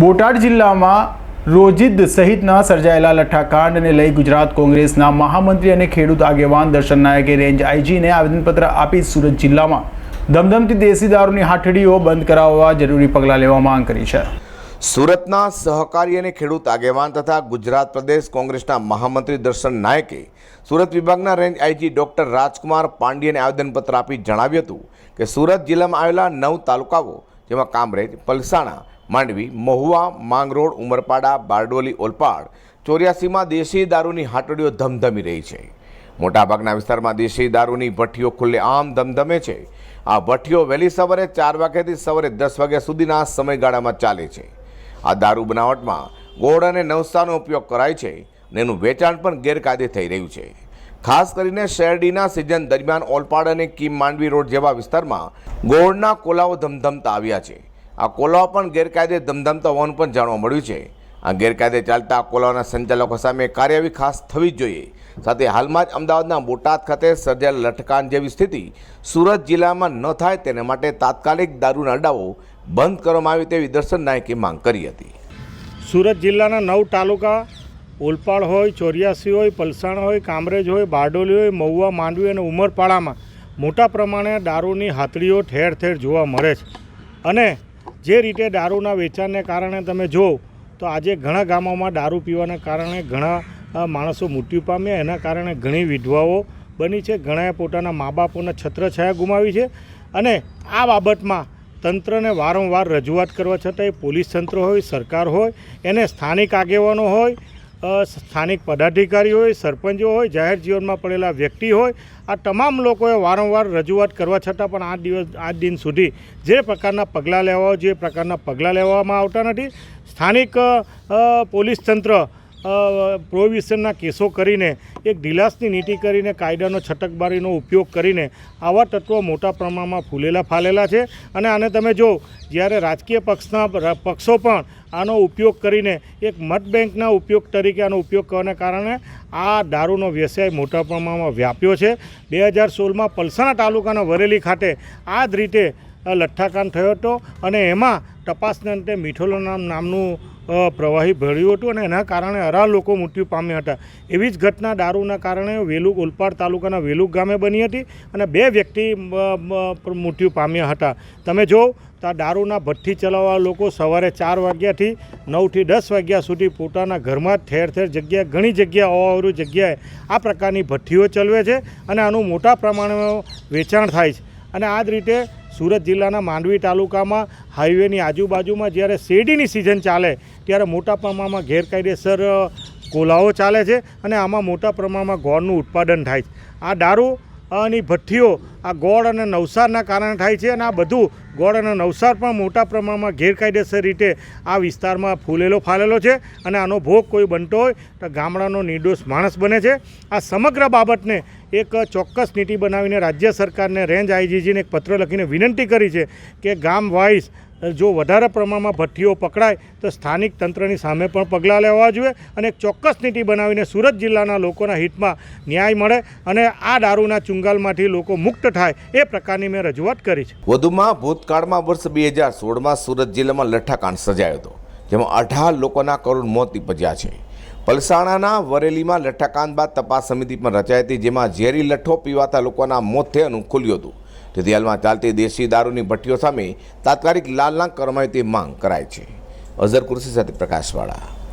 બોટાદ જિલ્લામાં રોજિદ સહિતના સર્જાયેલા લઠ્ઠાકાંડને લઈ ગુજરાત કોંગ્રેસના મહામંત્રી અને ખેડૂત આગેવાન દર્શન નાયકે રેન્જ આઈજીને આવેદનપત્ર આપી સુરત જિલ્લામાં ધમધમતી દેશી દારૂની હાથડીઓ બંધ કરાવવા જરૂરી પગલાં લેવા માંગ કરી છે. સુરતના સહકારી અને ખેડૂત આગેવાન તથા ગુજરાત પ્રદેશ કોંગ્રેસના મહામંત્રી દર્શન નાયકે સુરત વિભાગના રેન્જ આઈજી ડોક્ટર રાજકુમાર પાંડ્યને આવેદનપત્ર આપી જણાવ્યું હતું કે સુરત જિલ્લામાં આવેલા નવ તાલુકાઓ જેમાં કામરેજ, પલસાણા માંડવી, મહુવા, માંગરોળ, ઉમરપાડા, બારડોલી, ઓલપાડ ચોર્યાસીમાં દેશી દારૂની હાટડીઓ ધમધમી રહી છે. મોટાભાગના વિસ્તારમાં દેશી દારૂની ભઠ્ઠીઓ ખુલ્લે આમ ધમધમે છે. આ ભઠ્ઠીઓ વહેલી સવારે ચાર વાગ્યાથી સવારે દસ વાગ્યા સુધીના સમયગાળામાં ચાલે છે. આ દારૂ બનાવટમાં ગોળ અને નવસાનો ઉપયોગ કરાય છે અને એનું વેચાણ પણ ગેરકાયદે થઈ રહ્યું છે. ખાસ કરીને શેરડીના સિઝન દરમિયાન ઓલપાડ અને કિમ માંડવી રોડ જેવા વિસ્તારમાં ગોળના કોલાઓ ધમધમતા આવ્યા છે. આ કોલાઓ પણ ગેરકાયદે ધમધમતા હોવાનું પણ જાણવા મળ્યું છે. આ ગેરકાયદે ચાલતા કોલાઓના સંચાલકો સામે કાર્યવાહી ખાસ થવી જ જોઈએ. સાથે હાલમાં જ અમદાવાદના બોટાદ ખાતે સર્જાયેલ લટકાન જેવી સ્થિતિ સુરત જિલ્લામાં ન થાય તેને માટે તાત્કાલિક દારૂના અડાઓ બંધ કરવામાં આવે તેવી દર્શન નાયકે માંગ કરી હતી. સુરત જિલ્લાના નવ તાલુકા ઓલપાડ હોય, ચોર્યાસી હોય, પલસાણ હોય, કામરેજ હોય, બારડોલી હોય, મહુવા, માંડવી અને ઉમરપાડામાં મોટા પ્રમાણે દારૂની હાથડીઓ ઠેર ઠેર જોવા મળે છે. અને જે રીતે દારૂના વેચાણને કારણે તમે જો તો આજે ઘણા ગામોમાં દારૂ પીવાના કારણે ઘણા માણસો મૃત્યુ પામ્યા. એના કારણે ઘણી વિધવાઓ બની છે. ઘણાએ પોતાના મા બાપોના છત્રછાયા ગુમાવી છે. અને આ બાબતમાં તંત્રને વારંવાર રજૂઆત કરવા છતાંય પોલીસ તંત્ર હોય, સરકાર હોય, એને સ્થાનિક આગેવાનો હોય સ્થાનિક પદાધિકારી હોય, સરપંચો હોય, જાહેર જીવનમાં પડેલા વ્યક્તિ હોય, આ તમામ લોકોએ વારંવાર રજૂઆત કરવા છતાં પણ આ દિવસ, આજ દિન સુધી જે પ્રકારના પગલાં લેવા, જે પ્રકારના પગલાં લેવામાં આવતા નથી, સ્થાનિક પોલીસ તંત્ર પ્રોહિબિશનના કેસો કરીને, એક ઢીલાસની નીતિ કરીને, કાયદાનો છટકબારીનો ઉપયોગ કરીને આવા તત્વો મોટા પ્રમાણમાં ફૂલેલા ફાલેલા છે. અને આને તમે જો, જ્યારે રાજકીય પક્ષના પક્ષો પણ આનો ઉપયોગ કરીને એક મત બેંકના ઉપયોગ તરીકે આનો ઉપયોગ કરવાને કારણે આ દારૂનો વ્યવસાય મોટા પ્રમાણમાં વ્યાપ્યો છે. બે હજાર સોળમાં પલસાણા તાલુકાના વરેલી ખાતે આ જ રીતે લઠ્ઠાકાંડ થયો હતો. અને એમાં તપાસને અંતે મીઠોલો નામ, નામનું પ્રવાહી ભળ્યું હતું અને એના કારણે અરા લોકો મૃત્યુ પામ્યા હતા. એવી જ ઘટના દારૂના કારણે વેલુક ઓલપાડ તાલુકાના વેલુક ગામે બની હતી અને બે વ્યક્તિ મૃત્યુ પામ્યા હતા. તમે જો, તો દારૂના ભઠ્ઠી ચલાવવા લોકો સવારે ચાર વાગ્યાથી નવથી દસ વાગ્યા સુધી પોતાના ઘરમાં ઠેર ઠેર જગ્યાએ, ઘણી જગ્યા અવાવરું જગ્યાએ આ પ્રકારની ભઠ્ઠીઓ ચલવે છે અને આનું મોટા પ્રમાણમાં વેચાણ થાય છે. અને આ જ રીતે સુરત જિલ્લાના માંડવી તાલુકામાં હાઈવેની આજુબાજુમાં જ્યારે શેરડીની સિઝન ચાલે ત્યારે મોટા પ્રમાણમાં ગેરકાયદેસર કોલાઓ ચાલે છે અને આમાં મોટા પ્રમાણમાં ગોળનું ઉત્પાદન થાય છે. આ દારૂ અને ભઠ્ઠીઓ, આ ગોળ અને નવસારના કારણે થાય છે અને આ બધું ગોળ અને નવસાર પણ મોટા પ્રમાણમાં ગેરકાયદેસર રીતે આ વિસ્તારમાં ફૂલેલો ફાલેલો છે અને આનો ભોગ કોઈ બનતો હોય તો ગામડાનો નિર્દોષ માણસ બને છે. આ સમગ્ર બાબતને એક ચોક્કસ નીતિ બનાવીને રાજ્ય સરકારને રેન્જ આઈજીજીને એક પત્ર લખીને વિનંતી કરી છે કે ગામ વાઇઝ જો વધારે પ્રમાણમાં ભઠ્ઠીઓ પકડાય, તો સ્થાનિક તંત્રની સામે પણ પગલાં લેવા જોઈએ અને એક ચોક્કસ નીતિ બનાવીને સુરત જિલ્લાના લોકોના હિતમાં ન્યાય મળે અને આ દારૂના ચુંગાલમાંથી લોકો મુક્ત થાય એ પ્રકારની મેં રજૂઆત કરી છે. વધુમાં ભૂતકાળમાં વર્ષ બે હજાર સોળમાં સુરત જિલ્લામાં લઠ્ઠાકાંડ સર્જાયો હતો, જેમાં અઢાર લોકોના કરુણ મોત નિપજ્યા છે. પલસાણાના વરેલીમાં લઠ્ઠાકાંડ બાદ તપાસ સમિતિ પણ રચાઈ હતી, જેમાં ઝેરી લઠ્ઠો પીવાતા લોકોના મોત થયાનું ખુલ્યું હતું. તેથી હાલમાં ચાલતી દેશી દારૂની ભઠ્ઠીઓ સામે તાત્કાલિક લાલ લાંગ કરવામાં તે માંગ કરાય છે. અઝર કુર્સી સાથે પ્રકાશવાળા.